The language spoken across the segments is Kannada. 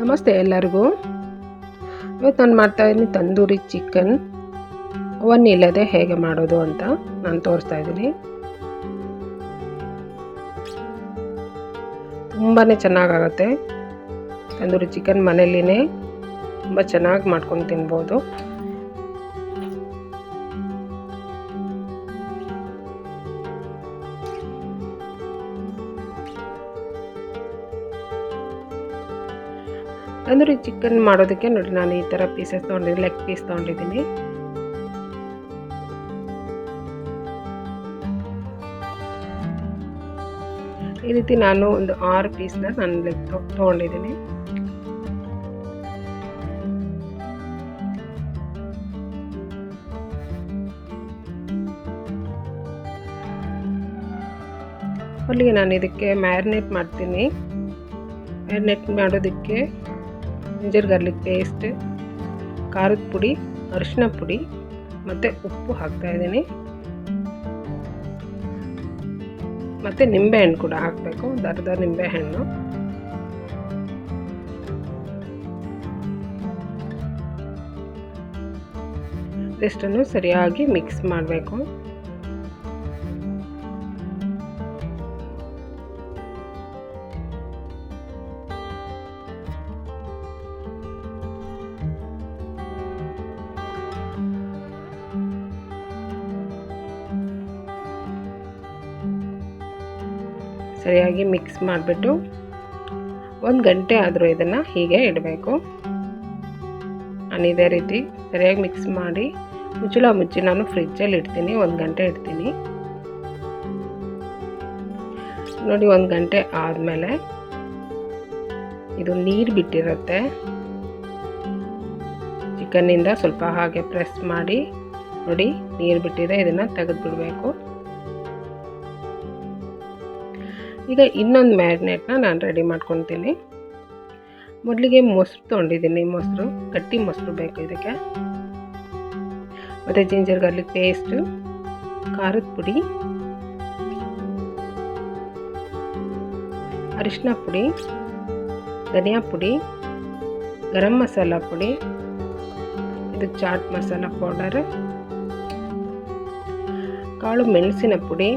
ನಮಸ್ತೆ ಎಲ್ಲರಿಗೂ. ಇವತ್ತು ನಾನು ಮಾಡ್ತಾಯಿದ್ದೀನಿ ತಂದೂರಿ ಚಿಕನ್ ಅವನ್ ಇಲ್ಲದೆ ಹೇಗೆ ಮಾಡೋದು ಅಂತ ನಾನು ತೋರಿಸ್ತಾ ಇದ್ದೀನಿ. ತುಂಬಾ ಚೆನ್ನಾಗಾಗತ್ತೆ. ತಂದೂರಿ ಚಿಕನ್ ಮನೇಲಿನೇ ತುಂಬ ಚೆನ್ನಾಗಿ ಮಾಡ್ಕೊಂಡು ತಿನ್ಬೋದು. ತಂದೂರಿ ಚಿಕನ್ ಮಾಡೋದಕ್ಕೆ ನೋಡಿ ನಾನು ಈ ಥರ ಪೀಸಸ್ ತೊಗೊಂಡಿದ್ದೀನಿ ಲೆಗ್ ಪೀಸ್ ತೊಗೊಂಡಿದ್ದೀನಿ. ಈ ರೀತಿ ನಾನು ಒಂದು ಆರು ಪೀಸ್ನ ನಾನು ಲೆಗ್ ತೊಗೊಂಡಿದ್ದೀನಿ. ಅಲ್ಲಿಗೆ ನಾನು ಇದಕ್ಕೆ ಮ್ಯಾರಿನೇಟ್ ಮಾಡ್ತೀನಿ. ಮ್ಯಾರಿನೇಟ್ ಮಾಡೋದಕ್ಕೆ ಜಿಂಜರ್ ಗಾರ್ಲಿಕ್ ಪೇಸ್ಟ್ ಖಾರದ ಪುಡಿ, ಅರಿಶಿನ ಪುಡಿ, ಮತ್ತು ಉಪ್ಪು ಹಾಕ್ತಾ ಇದ್ದೀನಿ. ಮತ್ತು ನಿಂಬೆಹಣ್ಣು ಕೂಡ ಹಾಕಬೇಕು ಒಂದು ಅರ್ಧ ನಿಂಬೆಹಣ್ಣು ಇಷ್ಟನ್ನು ಸರಿಯಾಗಿ ಮಿಕ್ಸ್ ಮಾಡಬೇಕು. ಸರಿಯಾಗಿ ಮಿಕ್ಸ್ ಮಾಡಿಬಿಟ್ಟು ಒಂದು ಗಂಟೆ ಆದರೂ ಇದನ್ನು ಹೀಗೆ ಇಡಬೇಕು. ನಾನು ಇದೇ ರೀತಿ ಸರಿಯಾಗಿ ಮಿಕ್ಸ್ ಮಾಡಿ ಮುಚ್ಚಳ ಮುಚ್ಚಿ ನಾನು ಫ್ರಿಜ್ಜಲ್ಲಿ ಇಡ್ತೀನಿ. ಒಂದು ಗಂಟೆ ಇಡ್ತೀನಿ. ನೋಡಿ, ಒಂದು ಗಂಟೆ ಆದಮೇಲೆ ಇದು ನೀರು ಬಿಟ್ಟಿರುತ್ತೆ. ಚಿಕನ್ನಿಂದ ಸ್ವಲ್ಪ ಹಾಗೆ ಪ್ರೆಸ್ ಮಾಡಿ ನೋಡಿ, ನೀರು ಬಿಟ್ಟಿದೆ. ಇದನ್ನು ತೆಗೆದು ಬಿಡಬೇಕು ಈಗ ಇನ್ನೊಂದು ಮ್ಯಾರಿನೇಟ್ನ ನಾನು ರೆಡಿ ಮಾಡ್ಕೊತೀನಿ. ಮೊದಲಿಗೆ ಮೊಸರು ತೊಗೊಂಡಿದ್ದೀನಿ, ಮೊಸರು, ಗಟ್ಟಿ ಮೊಸರು ಬೇಕು ಇದಕ್ಕೆ. ಮತ್ತು ಜಿಂಜರ್ ಗಾರ್ಲಿಕ್ ಪೇಸ್ಟು ಖಾರದ ಪುಡಿ, ಅರಿಶಿನ ಪುಡಿ, ಧನಿಯಾ ಪುಡಿ, ಗರಂ ಮಸಾಲ ಪುಡಿ, ಇದು ಚಾಟ್ ಮಸಾಲ ಪೌಡರ್ ಕಾಳು ಮೆಣಸಿನ ಪುಡಿ,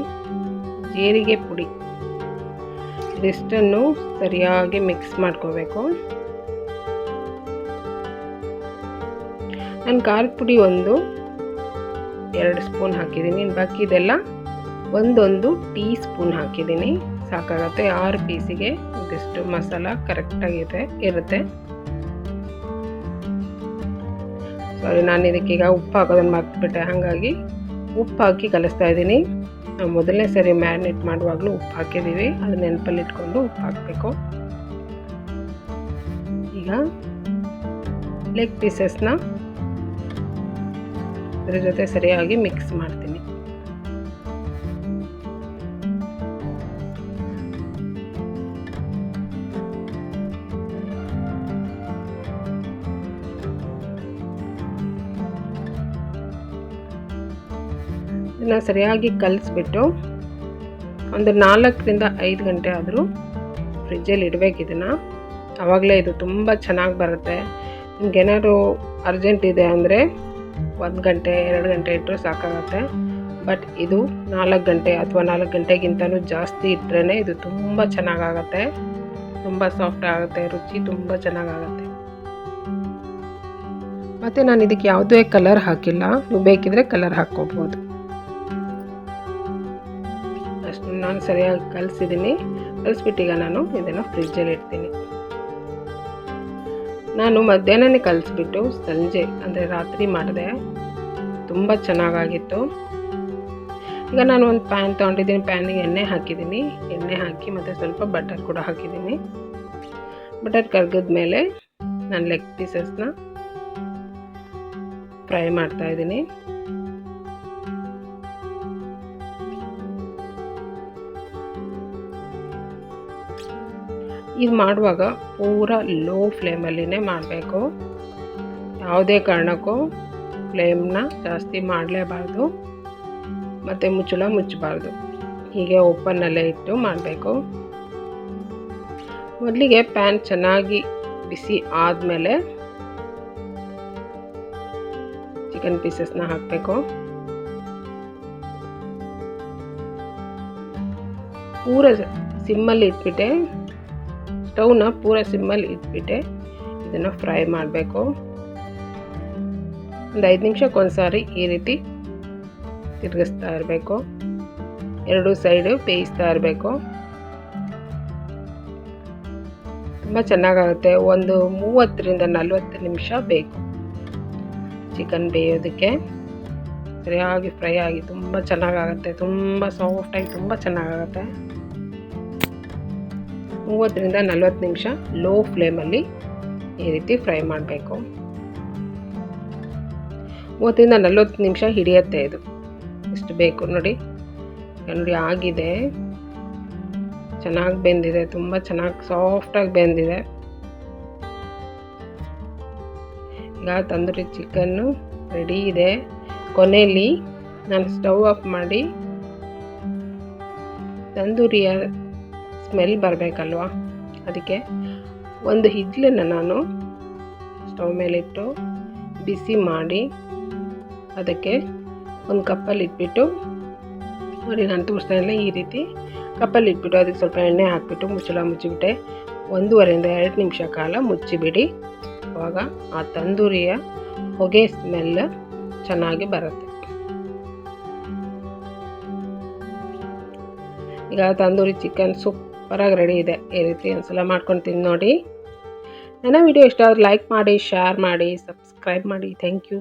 ಜೀರಿಗೆ ಪುಡಿ. ಇದಿಷ್ಟನ್ನು ಸರಿಯಾಗಿ ಮಿಕ್ಸ್ ಮಾಡ್ಕೋಬೇಕು. ನಾನು ಖಾರದ ಪುಡಿ ಒಂದು, ಎರಡು ಸ್ಪೂನ್ ಹಾಕಿದ್ದೀನಿ ಬಾಕಿ ಇದೆಲ್ಲ ಒಂದೊಂದು ಟೀ ಸ್ಪೂನ್ ಹಾಕಿದ್ದೀನಿ ಸಾಕಾಗತ್ತೆ, ಆರು ಪೀಸಿಗೆ ಇದಿಷ್ಟು ಮಸಾಲ ಕರೆಕ್ಟಾಗಿದೆ ಇರುತ್ತೆ. ಸಾರಿ ನಾನು ಇದಕ್ಕೀಗ ಉಪ್ಪು ಹಾಕೋದನ್ನು ಮರ್ತ್ಬಿಟ್ಟೆ. ಹಾಗಾಗಿ ಉಪ್ಪು ಹಾಕಿ ಕಲಿಸ್ತಾ ಇದ್ದೀನಿ ನಾವು ಮೊದಲನೇ ಸರಿ ಮ್ಯಾರಿನೇಟ್ ಮಾಡುವಾಗಲೂ ಉಪ್ಪು ಹಾಕಿದ್ದೀವಿ. ಅದು ನೆನಪಲ್ಲಿಟ್ಕೊಂಡು ಉಪ್ಪು ಹಾಕಬೇಕು. ಈಗ ಲೆಗ್ ಪೀಸಸ್ನ ಅದ್ರ ಜೊತೆ ಸರಿಯಾಗಿ ಮಿಕ್ಸ್ ಮಾಡ್ತೀನಿ. ಇದನ್ನು ಸರಿಯಾಗಿ ಕಲಿಸ್ಬಿಟ್ಟು ಒಂದು ನಾಲ್ಕರಿಂದ ಐದು ಗಂಟೆ ಆದರೂ ಫ್ರಿಜ್ಜಲ್ಲಿ ಇಡಬೇಕು ಇದನ್ನು. ಆವಾಗಲೇ ಇದು ತುಂಬ ಚೆನ್ನಾಗಿ ಬರುತ್ತೆ. ನಿಮ್ಗೇನಾದ್ರು ಅರ್ಜೆಂಟ್ ಇದೆ ಅಂದರೆ ಒಂದು ಗಂಟೆ, ಎರಡು ಗಂಟೆ ಇಟ್ಟರೂ ಸಾಕಾಗುತ್ತೆ. ಬಟ್ ಇದು ನಾಲ್ಕು ಗಂಟೆ ಅಥವಾ ನಾಲ್ಕು ಗಂಟೆಗಿಂತಲೂ ಜಾಸ್ತಿ ಇಟ್ಟರೆ ಇದು ತುಂಬ ಚೆನ್ನಾಗಾಗತ್ತೆ. ತುಂಬ ಸಾಫ್ಟ್ ಆಗುತ್ತೆ, ರುಚಿ ತುಂಬ ಚೆನ್ನಾಗಾಗತ್ತೆ. ಮತ್ತು ನಾನು ಇದಕ್ಕೆ ಯಾವುದೇ ಕಲರ್ ಹಾಕಿಲ್ಲ. ನೀವು ಬೇಕಿದ್ರೆ ಕಲರ್ ಹಾಕ್ಕೋಬೋದು. ನಾನು ಸರಿಯಾಗಿ ಕಲಿಸಿದ್ದೀನಿ. ಕಲಿಸ್ಬಿಟ್ಟೀಗ ನಾನು ಇದನ್ನು ಫ್ರಿಜ್ಜಲ್ಲಿ ಇಡ್ತೀನಿ. ನಾನು ಮಧ್ಯಾಹ್ನನೇ ಕಲಿಸ್ಬಿಟ್ಟು ಸಂಜೆ, ಅಂದರೆ ರಾತ್ರಿ ಮಾಡಿದೆ. ತುಂಬ ಚೆನ್ನಾಗಾಗಿತ್ತು. ಈಗ ನಾನು ಒಂದು ಪ್ಯಾನ್ ತೊಗೊಂಡಿದ್ದೀನಿ. ಪ್ಯಾನಿಗೆ ಎಣ್ಣೆ ಹಾಕಿದ್ದೀನಿ. ಎಣ್ಣೆ ಹಾಕಿ ಮತ್ತು ಸ್ವಲ್ಪ ಬಟರ್ ಕೂಡ ಹಾಕಿದ್ದೀನಿ. ಬಟರ್ ಕರ್ಗದ ಮೇಲೆ ನಾನು ಲೆಗ್ ಪೀಸಸ್ನ ಫ್ರೈ ಮಾಡ್ತಾ ಇದು ಮಾಡುವಾಗ ಪೂರ ಲೋ ಫ್ಲೇಮಲ್ಲಿನೇ ಮಾಡಬೇಕು. ಯಾವುದೇ ಕಾರಣಕ್ಕೂ ಫ್ಲೇಮ್ನ ಜಾಸ್ತಿ ಮಾಡಲೇಬಾರ್ದು. ಮತ್ತು ಮುಚ್ಚಳ ಮುಚ್ಚಬಾರ್ದು. ಹೀಗೆ ಓಪನ್ನಲ್ಲೇ ಇಟ್ಟು ಮಾಡಬೇಕು. ಮೊದಲಿಗೆ ಪ್ಯಾನ್ ಚೆನ್ನಾಗಿ ಬಿಸಿ ಆದಮೇಲೆ ಚಿಕನ್ ಪೀಸಸ್ನ ಹಾಕಬೇಕು. ಪೂರ ಸಿಮ್ಮಲ್ಲಿ ಇಟ್ಬಿಟ್ಟೆ. ಸ್ಟವ್ನ ಪೂರ ಸಿಮ್ಮಲ್ಲಿ ಇಟ್ಬಿಟ್ಟೆ. ಇದನ್ನು ಫ್ರೈ ಮಾಡಬೇಕು. ಒಂದು ಐದು ನಿಮಿಷಕ್ಕೆ ಒಂದ್ಸಾರಿ ಈ ರೀತಿ ತಿರುಗಿಸ್ತಾ ಇರಬೇಕು. ಎರಡು ಸೈಡು ಬೇಯಿಸ್ತಾ ಇರಬೇಕು. ತುಂಬ ಚೆನ್ನಾಗಾಗುತ್ತೆ. ಒಂದು ಮೂವತ್ತರಿಂದ ನಲ್ವತ್ತು ನಿಮಿಷ ಬೇಕು. ಚಿಕನ್ ಬೇಯೋದಕ್ಕೆ. ಸರಿಯಾಗಿ ಫ್ರೈ ಆಗಿ ತುಂಬ ಚೆನ್ನಾಗಾಗುತ್ತೆ. ತುಂಬ ಸಾಫ್ಟಾಗಿ ತುಂಬ ಚೆನ್ನಾಗಾಗುತ್ತೆ. ಮೂವತ್ತರಿಂದ ನಲ್ವತ್ತು ನಿಮಿಷ ಲೋ ಫ್ಲೇಮಲ್ಲಿ ಈ ರೀತಿ ಫ್ರೈ ಮಾಡಬೇಕು. ಮೂವತ್ತರಿಂದ ನಲವತ್ತು ನಿಮಿಷ ಹಿಡಿಯುತ್ತೆ ಇದು. ಇಷ್ಟು ಬೇಕು ನೋಡಿ. ನೋಡಿ, ಆಗಿದೆ. ಚೆನ್ನಾಗಿ ಬೆಂದಿದೆ, ತುಂಬ ಚೆನ್ನಾಗಿ ಸಾಫ್ಟಾಗಿ ಬೆಂದಿದೆ. ಈಗ ತಂದೂರಿ ಚಿಕನ್ನು ರೆಡಿ ಇದೆ. ಕೊನೆಯಲ್ಲಿ ನಾನು ಸ್ಟವ್ ಆಫ್ ಮಾಡಿ ತಂದೂರಿಯ ಸ್ಮೆಲ್ ಬರಬೇಕಲ್ವ? ಅದಕ್ಕೆ ಒಂದು ಹಿಗ್ಲನ್ನು ನಾನು ಸ್ಟವ್ ಮೇಲಿಟ್ಟು ಬಿಸಿ ಮಾಡಿ ಅದಕ್ಕೆ ಒಂದು ಕಪ್ಪಲ್ಲಿ ಇಟ್ಬಿಟ್ಟು, ನೋಡಿ ನಾನು ತೋರಿಸ್ತಾ ಇಲ್ಲ ಈ ರೀತಿ ಕಪ್ಪಲ್ಲಿ ಇಟ್ಬಿಟ್ಟು ಅದಕ್ಕೆ ಸ್ವಲ್ಪ ಎಣ್ಣೆ ಹಾಕಿಬಿಟ್ಟು ಮುಚ್ಚಳ ಮುಚ್ಚಿಬಿಟ್ಟೆ. ಒಂದೂವರೆಯಿಂದ ಎರಡು ನಿಮಿಷ ಕಾಲ ಮುಚ್ಚಿಬಿಡಿ. ಆವಾಗ ಆ ತಂದೂರಿಯ ಹೊಗೆ ಸ್ಮೆಲ್ ಚೆನ್ನಾಗಿ ಬರುತ್ತೆ. ಈಗ ತಂದೂರಿ ಚಿಕನ್ ಸೂಪರಾಗಿ ರೆಡಿ ಇದೆ. ಈ ರೀತಿ ಒಂದ್ಸಲ ಮಾಡ್ಕೊಂಡು ತಿಂದು ನೋಡಿ. ನನ್ನ ವಿಡಿಯೋ ಇಷ್ಟ ಆದರೆ ಲೈಕ್ ಮಾಡಿ ಶೇರ್ ಮಾಡಿ ಸಬ್ಸ್ಕ್ರೈಬ್ ಮಾಡಿ. Thank you